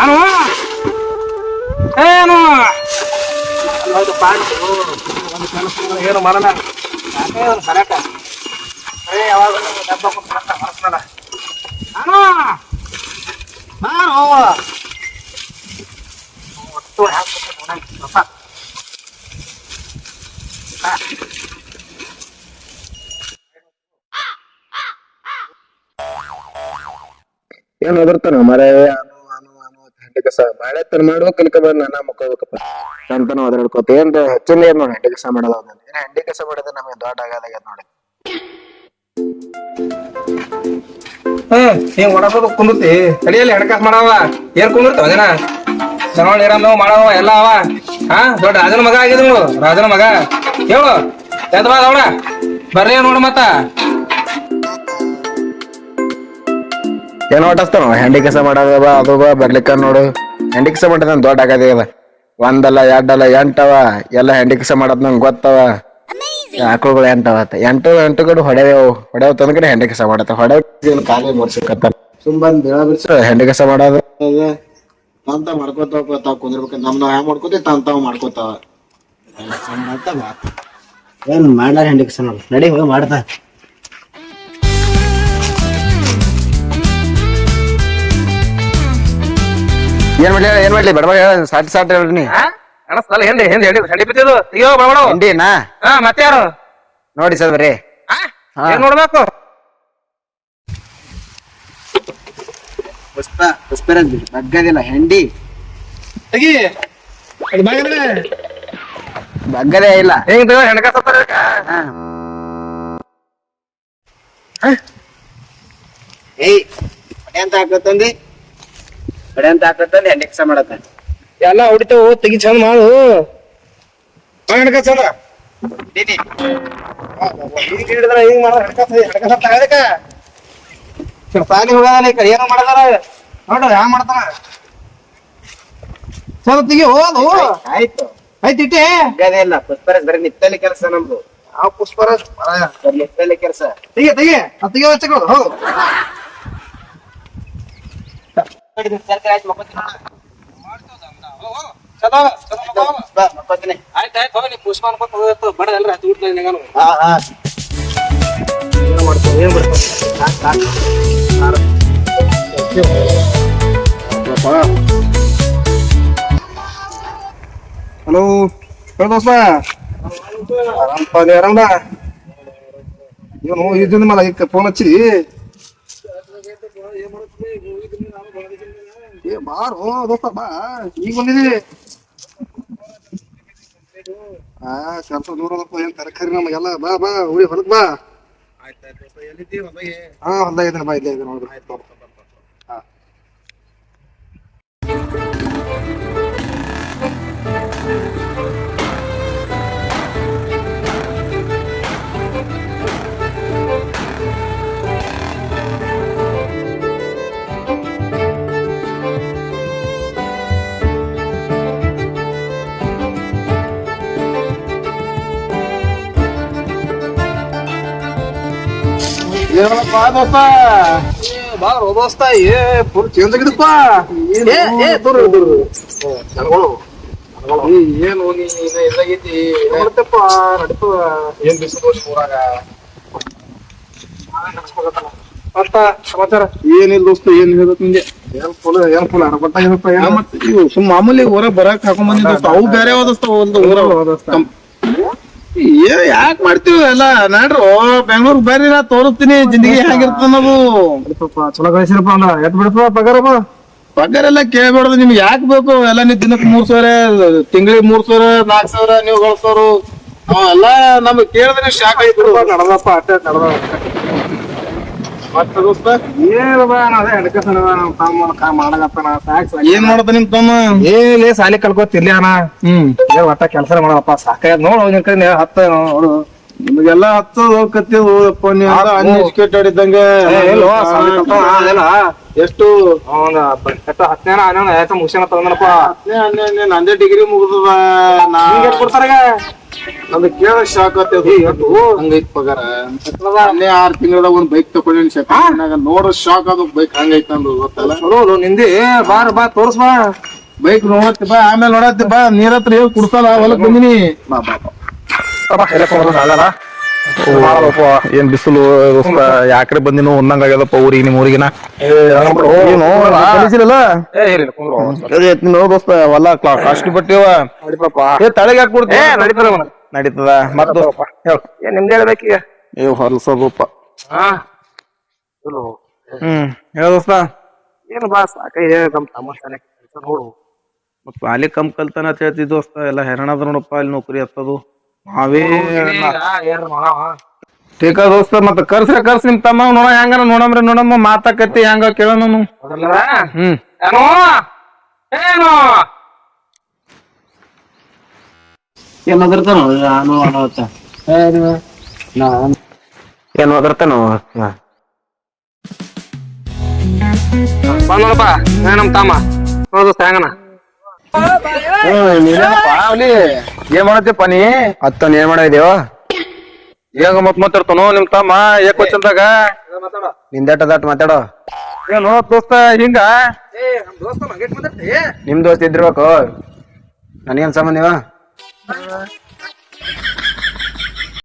ಅನು ಏನು ಹೌದು ಪಾಂಡು ಒಂದು ಕೆಲಸ ಏನು ಮಾಡಲ್ಲ ಯಾಕೆ ಒಂದು ಕರೆಕ್ಟ ಏ ಯಾವಾಗ ಡಬ್ಬ ಕೊಟ್ಟು ಹೊರಸ್ನಲ್ಲ ಅನು ನಾನು ಒಟ್ಟು ಹಾಕ್ಬಿಟ್ಟು ನೋಡಂಗೆ ರಸ ಏನ್ ಓದಿರ್ತಾನ ಮರ ಅನು ಅನು ಅನು ಹೆಂಡಿ ಕಸ ಬಾಳೆ ತನ ಮಾಡುವ ಕಲಿಕ ಬಂದ್ ನನ್ನ ಮಕ್ಕೋಬೇಕಪ್ಪ ಸಂತಾನ ಓದಾಡ್ಕೋತ ಏನ್ ಹೆಚ್ಚಿನ ಏನ್ ನೋಡಿ ಹೆಂಡಿ ಕಸ ಅವ್ನ. ಏನ್ ಹೆಂಡಿ ಕಸ ಮಾಡೋದು ನಮಗೆ ದೊಡ್ಡ ಆಗದಾಗ ನೋಡಿ. ಹ್ಮ್, ಹಿಂಗ್ ಹೊಡಸೋದು ಕುಂದಿರ್ತಿ. ತಡಿಯಲ್ಲಿ ಹೆಣಕಾಸ್ ಮಾಡವ, ಏನ್ ಕುಂದಿರ್ತಾವ ಜನ? ಜನವಳ ನೀರಮ್ಮ ಮಾಡವ, ಎಲ್ಲ ಅವ. ಹಾ, ದೊಡ್ಡ ರಾಜನ ಮಗ ಆಗಿದ್ರು ರಾಜನ ಮಗ. ಹೇಳು ಎದ್ ಬಾ ಬರ್ರಿ ನೋಡು ಮತ್ತ. ಏನ್ ಹೊಟ್ಟಸ್ತಾರ ಹೆಂಡಿ ಕಸ ಮಾಡೋದವ ಬಾ ಅದು ಬಾ ಬರ್ಲಿಕ್ಕ ನೋಡು. ಹೆಂಡಿ ಕಸ ಮಾಡೋದ್ ನಂಗ್ ದೊಡ್ಡ ಆಗದೆ ಅದ. ಒಂದಲ್ಲ ಎರಡಲ್ಲ ಎಂಟವ ಎಲ್ಲ ಹೆಂಡಿ ಕಸ ಮಾಡೋದ್ ನಂಗೆ ಗೊತ್ತವ. ಆಕಳುಗಳು ಎಂಟವ ಎಂಟು ಎಂಟು ಕಡೆ ಹೊಡೆಯವು. ಹೊಡೆವ್ ತಂದ ಕಡೆ ಹೆಂಡಿ ಕಸ ಮಾಡತ್ತ. ಹೊಡೆವ್ ಕಾಲೇ ಮುರ್ಸಕತ್ತ ಸುಮ್ ಬಂದ್ ಬೇಳ ಬಿಡ್ಸ. ಹೆಂಡಿ ಕಸ ಮಾಡೋದು? ತಾವ್ ತಾವ್ ಮಾಡ್ಕೋತ ಹೋಗ್ತಾವ ಕುಂದಿರ್ಬೇಕಂತ. ನಮ್ ನಾವ್ ಹ್ಯಾಂಗ ಮಾಡ್ಕೋತೀವಿ ತಾವ್ ತಾವ್ ಮಾಡ್ಕೋತಾವ. ಏನ್ ಮಾಡ್ಲಾರ ಹೆಂಡಿ ಕಸ ನೋಡಿ. ನಡಿ ಹೋಗಿ ಮಾಡ್ತಾ. ಏನ್ ಮಾಡ್ಲಿ ಏನ್ ಮಾಡ್ಲಿ ಬಡಬ ಸಾಟಿ ಸಾಟಿ ಹೇಳ್ರಿ ನೀ. ಅನಸ್ತಲ್ಲ ಹಿಂದೆ ಹಿಂದೆ ಹೆಂಡಿ ಹೆಂಡಿ ಬಿತ್ತಿದ್ದು. ಅಯ್ಯೋ ಬಡಬಡ ಹಿಂಡಿನಾ? ಹಾ ಮತ್ತೆ ಯಾರು? ನೋಡಿ ಸರ್ ಬರ್ರಿ. ಹಾ. ಏನ್ ನೋಡ್ಬೇಕು? ಪುಷ್ಪ ಪುಷ್ಪರಾಜ್ ಬಗ್ಗದಿಲ್ಲ ಹೆಂಡಿ. ತೆಗಿ ಅದು ಬಾಗಿದ್ರೆ ಬಗ್ಗದೇ ಇಲ್ಲ. ಹೆಂಗ್ ಹೆಣಕಾಸ ಏಯ್ ಎಂತ ಅಂತ ಹಾಕತ್ತಂದಿ ಬಡೆ ಅಂತ ಹಾಕತ್ತಂದಿ ಹೆಂಡಿ ಕೆಲಸ ಮಾಡತ್ತ. ಎಲ್ಲ ಹೊಡಿತಾವು ತೆಗಿ ಚಂದ ಮಾಡು. ಹೆಣಕಾಸ ಈಗ ಹಿಡಿದ್ರ ಹಿಂಗ್ ಮಾಡ ಹೆಣಕಾಸ ಹೆಣಕಾಸ ತಗದಕ್ಕ ಸಾಲಿ ಈ ಕಡೆ ಏನೋ ಮಾಡದಾರ ನೋಡು ಹ್ಯಾಂಗ ಮಾಡ್ತಾನ. ಚಂದ ತೆಗಿ ಹೋದು ಆಯ್ತು. ಆಯ್ತು ಇಟ್ಟೆ. ಇಲ್ಲ ಪುಷ್ಪರಾಜ್ ಬರೀ ನಿತ್ತಲ್ಲಿ ಕೆಲಸ ನಮ್ದು. ಆ ಪುಷ್ಪರಾಜ್ ಬರೀ. ನಿತ್ತಲ್ಲಿ ಕೆಲಸ. ತೆಗಿ ತೆಗಿ. ತೆಗಿ ಹಚ್ಚಗಳು ಹೌದು ಸರ್ಕಾರ ಆಯ್ತು, ಮಕ್ಕೋತೀನಿ. ಮಕ್ಕೋತೀನಿ ಆಯ್ತು ಆಯ್ತು ಹೋಗಿ ನೀ ಪುಷ್ಪ ಅನ್ಕೊತ ಹೋಗಿತ್ತು ಬಡ ಎಲ್ಲ ಹತ್ತು ಊಟ ನಿನಗನು ಹಾ ಹಾ ಏನು ಮಾಡ್ಕೊ ಏನು ಮಾಡ್ಕೊ ಹಲೋ ಹೇಳ ದೋಸ್ತ ಆರಾಮ ಆರಾಮದ ಏನು ಇದ್ದಿಂದ ಮಲ ಈಗ ಫೋನ್ ಹಚ್ಚಿ ಏ ಬಾರೋ ದೋಸ್ತ ಬಾ. ಈಗ ಬಂದಿದಿ. ಆ ಸ್ವಲ್ಪ ದೂರ ಅದಪ್ಪ ಏನ್ ತರಕಾರಿ ನಮಗೆಲ್ಲ. ಬಾ ಬಾ ಹೊಲಕ್ ಬಾ. ಹಾ ಹೊಲ್ದಾಗ ಇದ್ದೀನಿ ಬಾ ಇಲ್ಲೇ ಇದ್ದೀನಿ ನೋಡ್ರಿ. ಏನಪ್ಪ ದೋಸ್ತ? ಬಾ ರೋ ದೋಸ್ತ ಏ ಪುರ್ ಚೇಂಜ್ ಆಗಿದಪ್ಪ. ಏ ಏ ದೂರ ದೂರ. ಜನಗಳು ಏನು ನೀ ಇದಾಗೈತಿ ನೋಡ್ತಪ್ಪ ನಡೀತದ ಏನ್ ಬಿಸಿಲು ಊರಾಗ? ಅಷ್ಟ ಸಮಾಚಾರ? ಏನಿಲ್ಲ ದೋಸ್ತ ಏನ್ ಹೇಳ್ಬೇಕು ನಿಂಗೆ? ಏನ್ ಫುಲ್ ಏನ್ ಫುಲ್ ಅಡಪಟ್ಟಾಗಿದಪ್ಪ ಆ ಮತ್ತ್ ಇವು ಸುಮ್ ಮಾಮೂಲಿ ಹೊರಗ್ ಬರಕ್ ಹಾಕೊಂಡ್ ಬಂದಿದ್ ದೋಸ್ತ. ಅವು ಬೇರೆ ಹೋದಸ್ತ ಒಂದು ಊರ ಏ ಯಾಕ್ ಮಾಡ್ತೀವಿ ಎಲ್ಲ ನಾಡ್ರು ಬೆಂಗ್ಳೂರ್ ಬರ್ರಿ ನಾ ತೋರಿಸ್ತೀನಿ. ಜಿಂದಗಿ ಹೇಗಿರ್ತದ ನಾವು ಚಲೋ ಕಳಿಸಿರಪ್ಪ ಅಂದ ಎತ್ ಬಿಡ್ತದ ಪಗಾರಪ್ಪ ಪಗಾರ ಎಲ್ಲ ಕೇಳ್ಬಾರ್ದು ನಿಮ್ಗೆ ಯಾಕೆ ಬೇಕು? ಎಲ್ಲ ನೀವು ದಿನಕ್ಕೆ ಮೂರ್ ಸಾವಿರ ತಿಂಗಳಿಗೆ ಮೂರ್ ಸಾವಿರ ನಾಲ್ಕ್ ಸಾವಿರ ನೀವು ಗಳಿಸೋರು ಎಲ್ಲ ನಮ್ಗೆ ಕೇಳಿದ್ರೆ ಶಾಕ್ ಆಯ್ತು ನಡದಪ್ಪ ಅಷ್ಟೇ ನಡದ. ಮತ್ತೆ ದೋಸ್ತ? ಏನಪ್ಪ ನಾ ಅದೇ ಹೆಣ್ಕಸನ ನಮ್ಮ ತಮ್ಮ ಕಾ ಮಾಡಕತ್ತಾನ ಸಾಕ್ ಸಾಕ್ ಏನ್ ಮಾಡತ್ತ ನಿಮ್ ತಮ್ಮ? ಏನೇ ಸಾಲಿ ಕಲ್ಕೋತಿರ್ಲಿ ಅಣ್ಣ. ಹ್ಮ್. ಏ ಒಟ್ಟ ಕೆಲಸ ಮಾಡಪ್ಪ ಸಾಕ ನೋಡು ನಿನ್ ಕಡೆ ಹತ್ತ ನೋಡು. ನಿಮಗೆಲ್ಲ ನೀವು ಅನ್ಎಜುಕೇಟೆಡ್ ಇದ್ದಂಗೆ. ಎಷ್ಟು? ಹತ್ತನೇ ಮುಗಿಸ್ಯಾನ ತಗೊಂಡನಪ್ಪ ಹತ್ತನೇ ನಂದೇ ಡಿಗ್ರಿ ಮುಗಿದದ ನಾ ಕೊಡ್ತಾರ ನಮ್ದು ಕೇಳ ಶಾಕ್ ಆತದ ಹಂಗೈತ್ ಪಗಾರ? ಅಲ್ಲೇ ಆರ್ ತಿಂಗಳದಾಗ ಒಂದ್ ಬೈಕ್ ತಗೊಂಡಿನಿ ಶಾಕ್ ನೋಡೋ ಶಾಕ್ ಅದು ಬೈಕ್ ಹಂಗೈತ್ ನಂದು ಗೊತ್ತಲ್ಲ? ಚಲೋ ನಿಂದಿ ಬಾರ ಬಾ ತೋರ್ಸ್ ಬಾ. ಬೈಕ್ ನೋಡತ್ತಿ ಬಾ ಆಮೇಲೆ ನೋಡತ್ತಿ ಬಾ ನೀರ್ ಹತ್ರ ಹೇಳಿ ಕುಡ್ಸಲ್ಲ ಹೊಲಕ್ ಬಂದಿನಿ. ಬಾ ಬಾ ಬಾ. ಏನ್ ಬಿಸಿಲು ಯಾಕಡೆ ಬಂದಿನ ಒಂದಂಗ ಆಗ್ಯದಪ್ಪ ಊರಿಗೆ ನಿಮ್ ಊರಿಗಿನ? ದೋಸ್ತ ಹೊಲ ಕಾಸ್ಟ್ಲಿ ಬಟ್ಟಿವ. ಏ ತಳಗ ಯಾಕೆ ಕೊಡ್ತಿ? ನಡೀತಾರ ನಡೀತದ? ಮತ್ತೆ ಹೇಳು. ಏನ್ ನಿಮ್ದು ಹೇಳ್ಬೇಕೀಗ ಏ ಹೊಲ್ಸೋದಪ್ಪ ಹಾ? ಚಲೋ ಹ್ಮ್ ಹೇಳ ದೋಸ್ತ. ಏನು ಬಾ ಸಾಕೈತೆ ನಮ್ ತಮಾಷಾನೆ. ಕೆಲ್ಸ ನೋಡು. ಮತ್ ಅಲ್ಲಿ ಕಮ್ ಕಲ್ತಾನ ಅಂತ ಹೇಳ್ತಿ ದೋಸ್ತ. ಎಲ್ಲ ಹೆರಣ ಅದ ನೋಡಪ್ಪ ಅಲ್ಲಿ ನೌಕರಿ ಹತ್ತದು. ನಾವೇ ಟೇಕ ದೋಸ್ತ ಮತ್ತ ಕರ್ಸ್ರ ಕರ್ಸ್ ನಿಮ್ ತಮ್ಮ ನೋಡ ಹೆಂಗಾರ ನೋಡಮ್ರಿ ನೋಡಮ್ಮ ಮಾತಾಕತಿ ಹೆಂಗ ಕೇಳೋಣ ಹ್ಮ್. ಏನೋ ಏನು? ಏನ್ ಒದರ್ತಾನೋ ನಾನು ಅನ್ನೋತ್ತ ನಾನು ಏನ್ ಒದರ್ತಾನೋ ಬಂದಪ್ಪ ನಮ್ ತಮ್ಮ. ಹೌದು ಏನ್ ಮಾಡತ್ತೀಪ ನೀ? ಅತ್ತನ್ ಏನ್ ಮಾಡಿದ್ಯೋ? ಈಗ ಮತ್ ಮಾತಾಡ್ತಾನೋ ನಿಮ್ ತಮ್ಮ ಏಕ್ ವಚನ್ದಾಗ ನಿಂದಟ ದಟ್ ಮಾತಾಡೋ? ಏನೋ ದೋಸ್ತ ಹಿಂಗ. ನಿಮ್ ದೋಸ್ತ ಇದ್ದಿರ್ಬೇಕು. ನನಗೇನ್ ಸಂಬಂಧ Bye.